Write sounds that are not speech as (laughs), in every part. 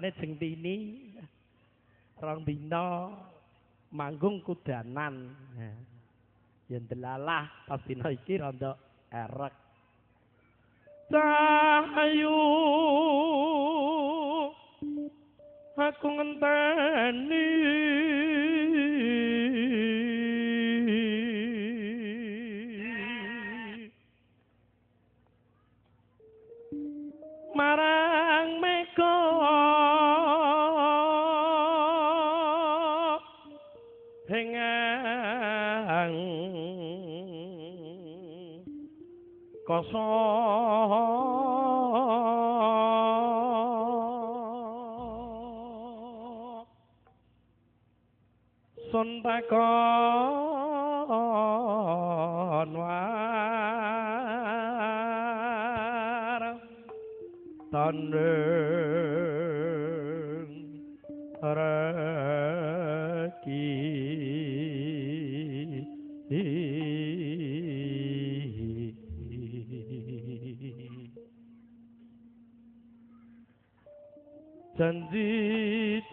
mulane jengtini rong dina manggung kudanan. Yen delalah pas dina iki rada erek. Cahayu aku ngenteni. Marang so xuân ta có noa tan đường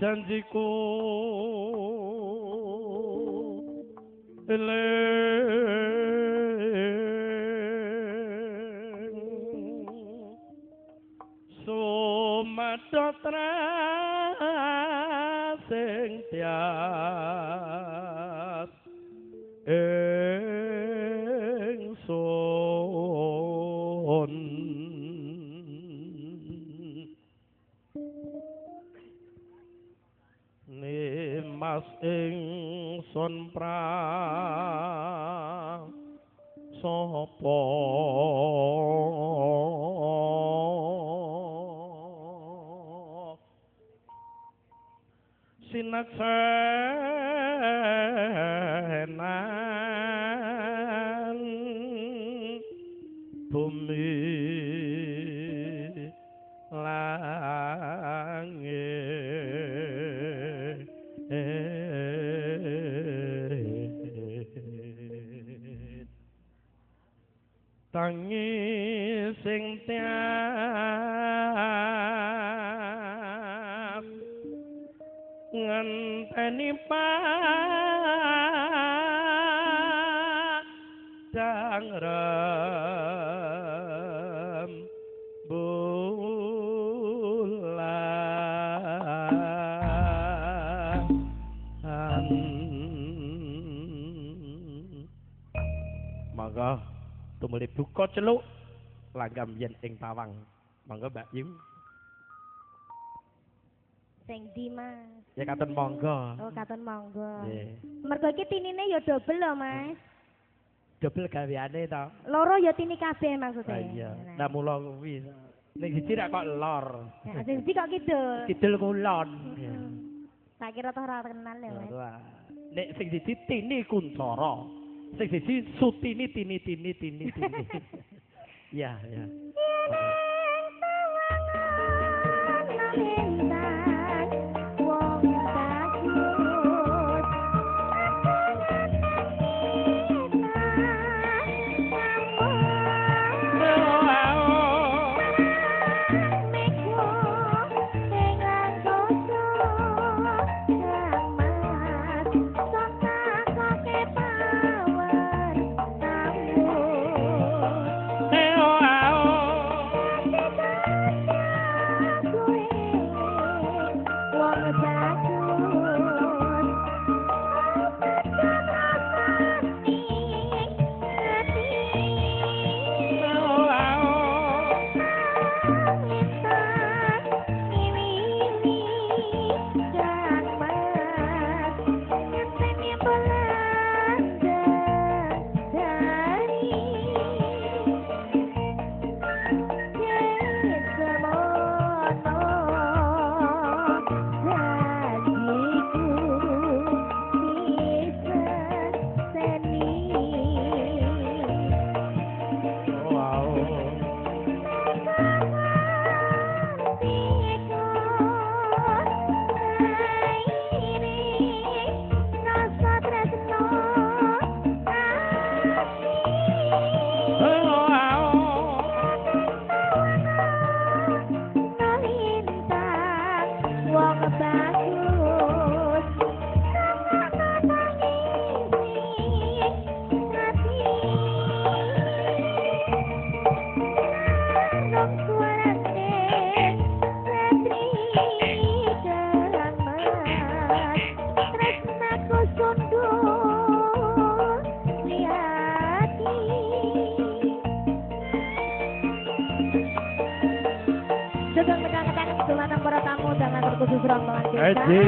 janjiku eleng sumadatra sing tias. Ingsun ingsun pra sapa sinaksenan tangi sing tiap. Ngenteni padang rem tumuli buka celuk langgam yen ing pawang monggo Mbak Yu Sing di Mas. ya katon monggo Oh, katon monggo. Nggih. Mergo iki tinine ya double lho, Mas. double gaweane to Loro ya tini kabeh maksudnya. Ah, iya Nah. mula kuwi ning siji rak kok lor Nah, sing ndi kok kidul. kidul kulon Heeh. Tak kira toh ora kenal ya, Mas. Nek sing siji tini kuncoro sing siji sutini tini tini tini tini (laughs) ya ya. Wong Brongkongan desa. Haji.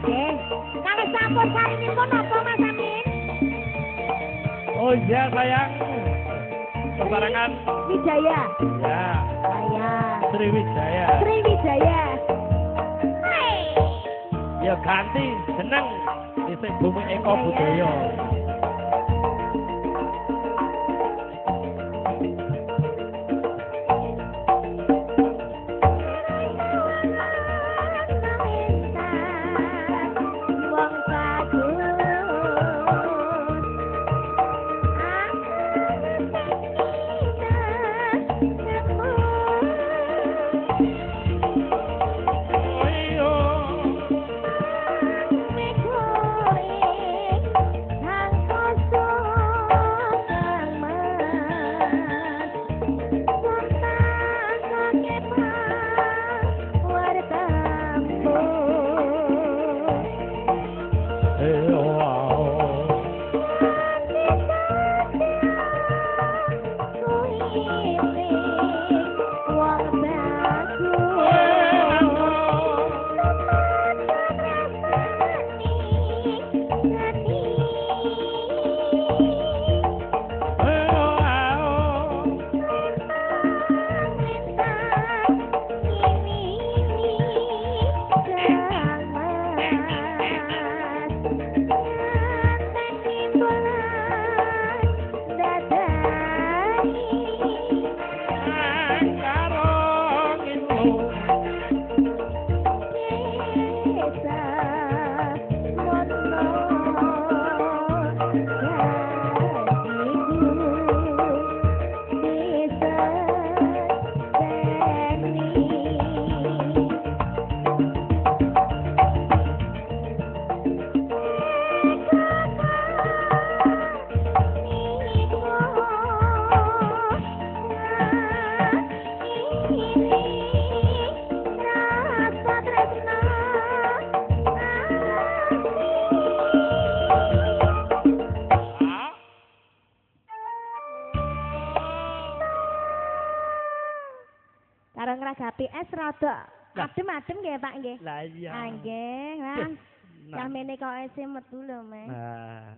Nggih. Kalau sampun sarinipun napa Mas Amin? Oh iya sayang. Sembarangan. Wijaya. Ya, Saya. Sriwijaya. Sriwijaya. Hai. Ya ganti seneng dhisik bumi eko budaya. Karo ngragapi es rada adem-adem nggih Pak nggih. Lah iya. Ah nggih, Mas. Nah. Camene kok ese metu lho, Mas. Nah.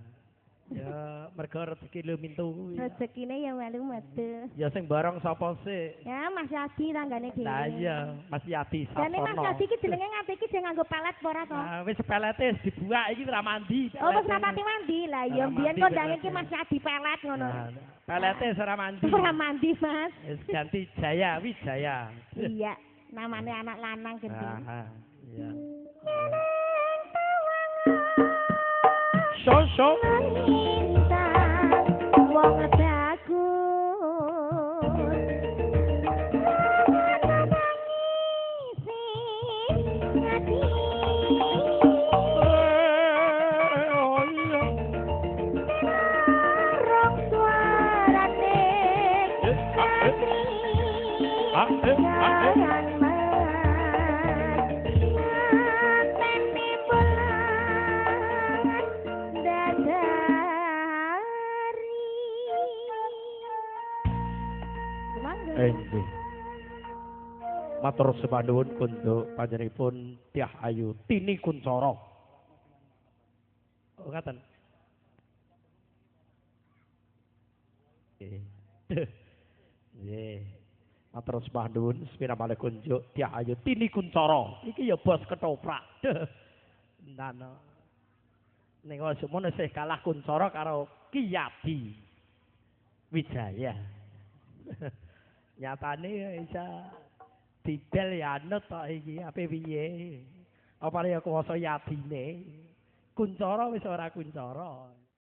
Ya mergo rezeki lu mintu kuwi. Rezekine ya melu metu. Ya sing bareng sapa sih? Ya Mas Yadi tanggane dhewe. Lah iya, Mas Yati Jane Mas Sasono. Yadi iki jenenge ngati iki dia nganggo pelet apa ora to? Nah, wis pelete wis dibuak iki ora mandi. Oh, wis pelete. rapati mandi. Lah mbiyen mandi kondange iki pelete. Mas Yadi pelet ngono. Nah, pelete ora mandi. Ora mandi, Mas. Wis ganti Jaya Wijaya. Iya, namanya anak lanang. Ah, iya. So so. Wong bagus. Oh iya. Rong suarane Ah, eh, ah, eh. Matur sepanuwun untuk panjenenganipun Tiah Ayu Tini Kuncoro. Oh. (laughs) Nggih. Matur sepanuwun sepira malih kunjuk Tiah Ayu Tini Kuncoro. Iki ya bos ketoprak. (laughs) Ning wis mono sih kalah Kuncoro karo Kiyadi Wijaya. (laughs) Nyatane ya isa didel ya anut tok iki ape piye. Apa ya kuwasa yadine. Kuncara wis ora kuncara.